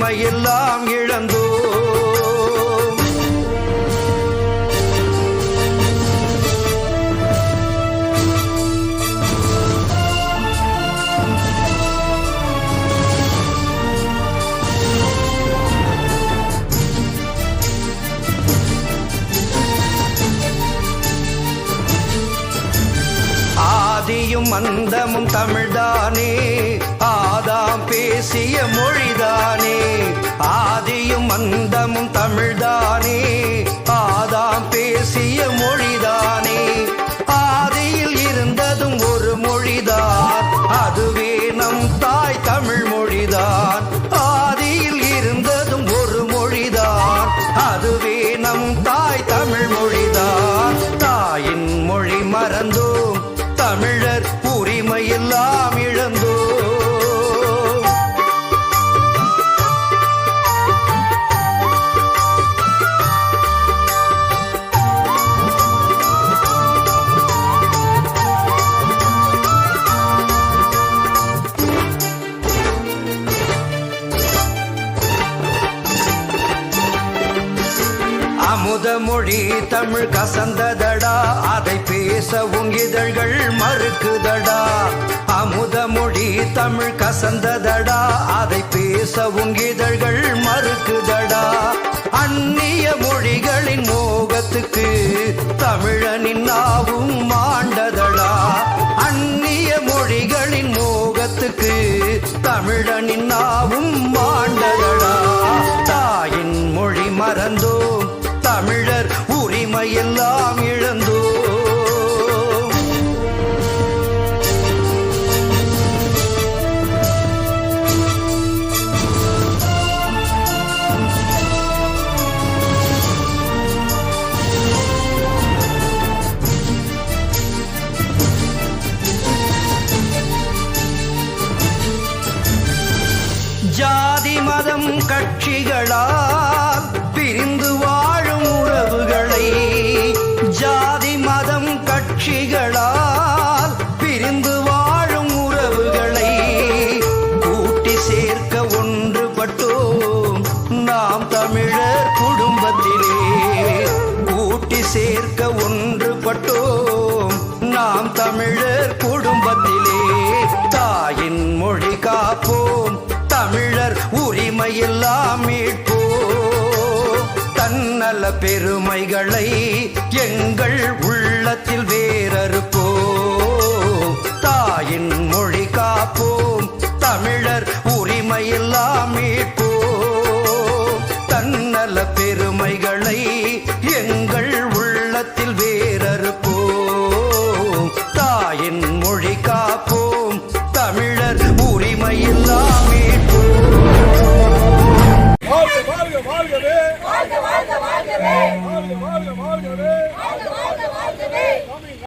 உரிமையெல்லாம் இழந்தோம். ஆதியும் அந்தமும் தமிழ்தானே. தாய் அமுத மொழி தமிழ் கசந்ததடா. அதை பேச உங்கிதழ்கள் மறுக்குதடா. அமுத மொழி தமிழ் கசந்ததடா. அதை பேச உங்கிதழ்கள் மறுக்குதடா. அந்நிய மொழிகளின் மோகத்துக்கு தமிழனின் நாவும் மாண்டதடா. அந்நிய மொழிகளின் மோகத்துக்கு தமிழனின் நாவும் மாண்டதடா. தாயின் மொழி மறந்தோம் உரிமையெல்லாம் இழந்தோ ஜாதி மதம் கட்சிகளா நாம் தமிழர் குடும்பத்திலே கூட்டி சேர்க்க ஒன்றுபட்டோம். நாம் தமிழர் குடும்பத்திலே தாயின் மொழி காப்போம். தமிழர் உரிமையெல்லாம் மீட்போம். தன்னல பெருமைகளை எங்கள் உள்ளத்தில் வேறறுப்போம். பல பெரும்